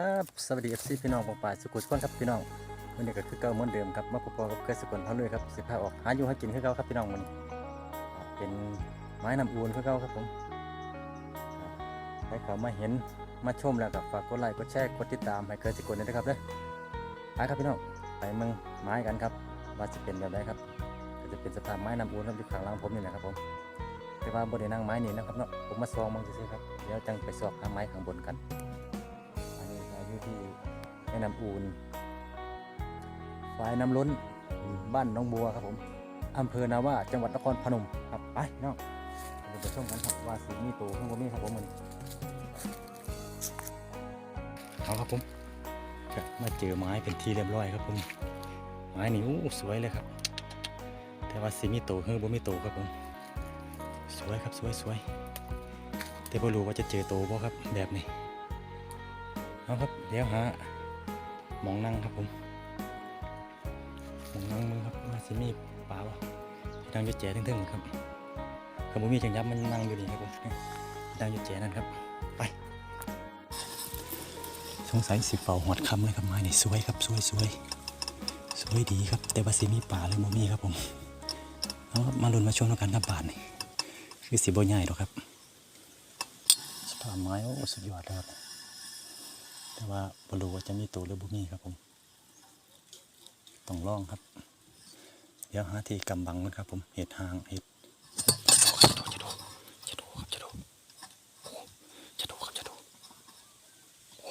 ครับสวัสดีเอฟซีพี่น้องปองปลายสุขุมสุขคนครับพี่น้องวันนี้ก็คือเก่าเหมือนเดิมครับมาพบกับเคยสกุลเท่าเลยครับสิพาออกหาอยู่ให้กินคือเก่าครับพี่น้องวันนี้เป็นไม้นำอูนคือเก่าครับผมให้เขามาเห็นมาชมแล้วก็ฝากกดไลค์กดแชร์กดติดตามให้เคยสกุลด้วยนะครับเด้อไปครับพี่น้องไปมืองไม้กันครับว่าจะเป็นแบบไหนครับก็จะเป็นสภาพไม้นำอูนครับอยู่ข้างล่างผมนี่นะครับผมแต่ว่าบนนั่งไม้นี่นะครับเนาะผมมาซองมังซื่อๆครับเดี๋ยวจังไปสอบทางไม้ข้างบนกันู่ที่แม่น้ำอูนฝายน้ำล้นบ้านน้องบัวครับผมอำเภอนาว่าจังหวัดนครพนมครับไปน้องเราไปชมกันครับว่าสีมีตัวข้างบนมีครับผมมันเอาครับผมมาเจอไม้เป็นที่เรียบร้อยครับผมไม้นี่โอ้สวยเลยครับ แต่ว่าสีมีโตเฮ้ยบ่มีโตครับผม สวยครับสวยสวยแต่บ่รู้ว่าจะเจอโตบ่ครับแบบนี้ เอาครับ เดี๋ยวหาหมองนั่งครับผมหมองนั่งมึงครับว่าสิมีปลาวะดังอยู่แจ๋ทึ่งๆครับถ้าบ่มีจังยับมันนั่งอยู่นี่ครับผมดังอยู่แจ๋นั่นครับ ไป สงสัยสิเฝ้าหอดคำเลยครับไม้นี่สวยครับสวยสวยสวยดีครับ แต่ว่าสิมีป่าหรือบ่มีครับผมเอาครับมาลุนมาชมกันครับบาทนี่คือสิบ่ใหญ่หรอกครับสภาพไม้โอ้สุดยอดเลยครับ แต่ว่าบรู้ว่าจะมีตัวหรือบุมีครับผมต้องล่องครับ เดี๋ยวหาที่กำบังนะครับ ผมเห็ดหางเห็ดจะดูจะดูครับจะดูโอ้จะดูครับจะดูโอ้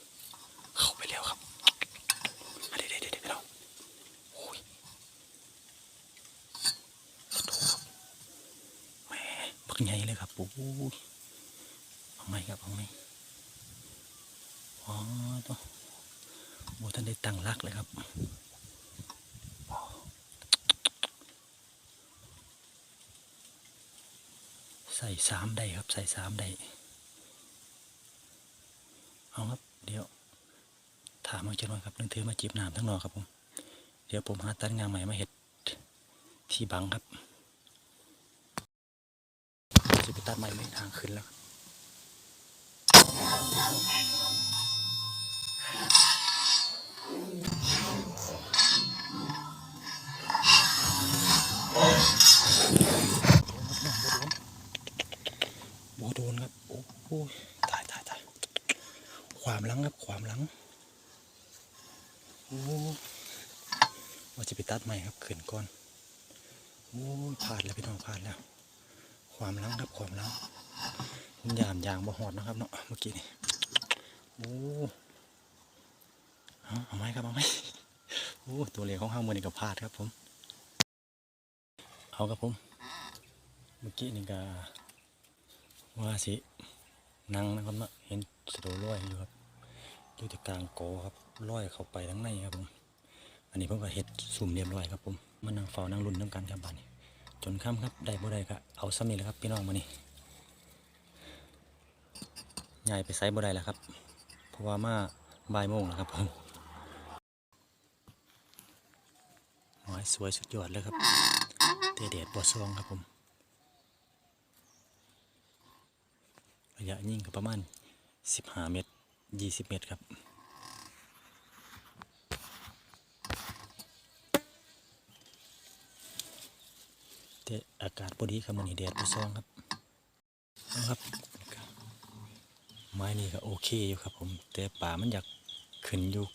ยเข้าไปแล้วครับอะเดี๋ยวเดี๋ยวเดี๋ยวเราโอ้ยจะดูครับแหมบักใหญ่เลยครับโอ้ยเอาไหมครับเอาไหม อ๋อตัวโอ้ท่านได้ตั้งรักเลยครับใส่สามได้ครับ ใส่สามได้เอาครับ เดี๋ยว ถามมาจะหน่อยครับนึงถือมาจีบน้ำทั้งนอครับผม เดี๋ยวผมหาตัดงานใหม่มาเห็ดที่บังครับจะไปตัดใหม่ไม่ทางขึ้นแล้ว ความหลังครับความหลังโอ้ว่าจะไปตัดใหม่ครับขืนก่อนโอ้ผ่านแล้วพี่น้องผ่านแล้ว ความหลังครับความหลังผมยามยางบ่หอดนะครับเนาะเมื่อกี้นี่โอ้เอาไหมครับเอาไหมโอ้ตัวเหลวของห้างมือนี่ก็พลาดครับผม เอาครับผม เมื่อกี้นี่ก็ว่าสิ นั่งนะครับเนาะเห็นสะโดลอยอยู่ครับอยู่ที่กลางโกครับลอยเข้าไปทั้งในครับผมอันนี้ผมก็เฮ็ดสุ่มเรียบร้อยครับผมมานั่งเฝ้านั่งรุ่นน้ำกันครับบ้านนี้จนค่ำครับได้บ่ได้ก็เอาซ้ำนี่แหละครับพี่น้องมานี่ยายไปไซบ่ได้แล้วครับเพราะว่ามาบ่ายโมงแล้วครับผมหอยสวยสุดยอดเลยครับเตะเดดปวดซองครับผม ระยะยิ่งก็ประมาณ 15 เมตร 20 เมตรครับแต่อากาศพอดีครับมันนี่แดดไปซองครับนะครับ ไม้นี่ก็โอเคอยู่ครับผม แต่ป่ามันอยากขึ้นอยู่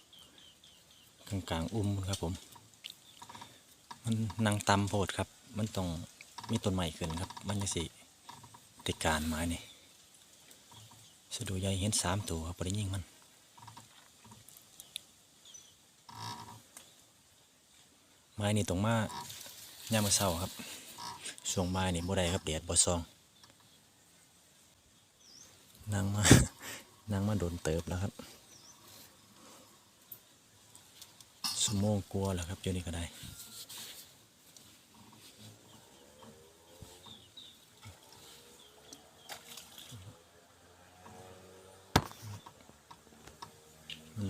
กลางกลางๆอุ้มครับผม มันนั่งตำโพดครับ มันต้องมีต้นใหม่ขึ้นครับ มันจะสิติการไม้นี่ สะดูใหญ่เห็นสามตัวครับปริยิ่งมันไม้นี่ตรงมาย่ามมาเศร้าครับช่วงไม้นี่บ่ได้ครับเดียดบ่ซองนั่งมานั่งมาโดนเติบแล้วครับสมโมงกลัวแล้วครับอยู่นี่ก็ได้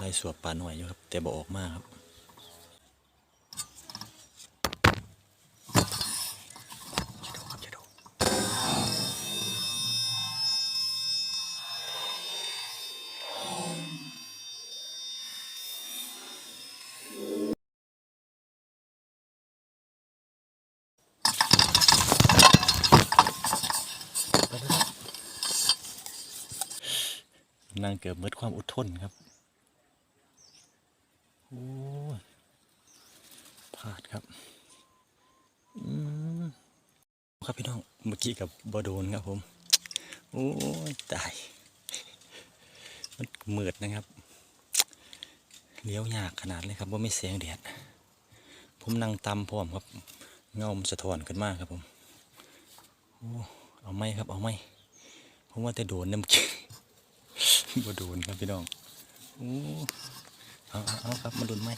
ไล่สวบปลาหน่วยอยู่ครับ แต่บอกออกมากครับนั่งเกือบมืดความอดทนครับ โอ้ยพลาดครับอืมครับพี่น้องเมื่อกี้กับบโดนครับผม โอ้ยตาย มันเมือดนะครับ เลี้ยวยากขนาดเลยครับว่าไม่เสียงแดดผมนั่งตำพร้อมครับ เงามสะท้อนขึ้นมากครับผมโอ้เอาไหมครับ เอาไหมผมว่าแต่โดนน้ำกี้บ่โดนครับพี่น้องโอ้ เอาเอาเอาครับมาโดนไหม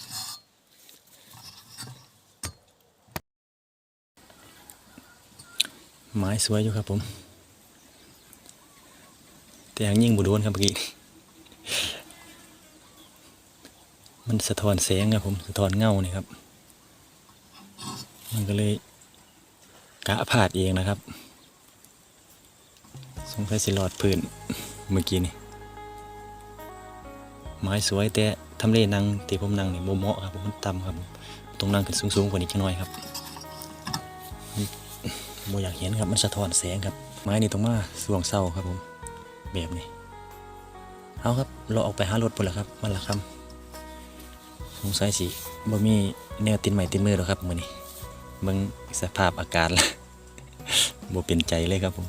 ไม้สวยอยู่ครับผม แต่ยังยิ่งบ่โดนครับเมื่อกี้มันสะท้อนแสงครับผมสะท้อนเงาเนี่ยครับ มันก็เลยกะพลาดเองนะครับ สงสัยสิหลอดพื้นเมื่อกี้นี่ไม้สวยแต่ ทำเลนั่งที่ผมนั่งนี่บ่เหมาะครับผมมันต่ำครับต้องนั่งขึ้นสูงๆกว่านี้จักหน่อยครับบ่อยากเห็นครับมันสะท้อนแสงครับ ไม้นี่ต้องมาสวงเศร้าครับผมแบบนี้เอาครับเราออกไปหารถปุ่นละครับมันละคำสงสัยสิบ่มีแนวตินใหม่ตินมือหรอครับมื้อนี้เบิ่งสภาพอากาศละบ่เป็นใจเลยครับผม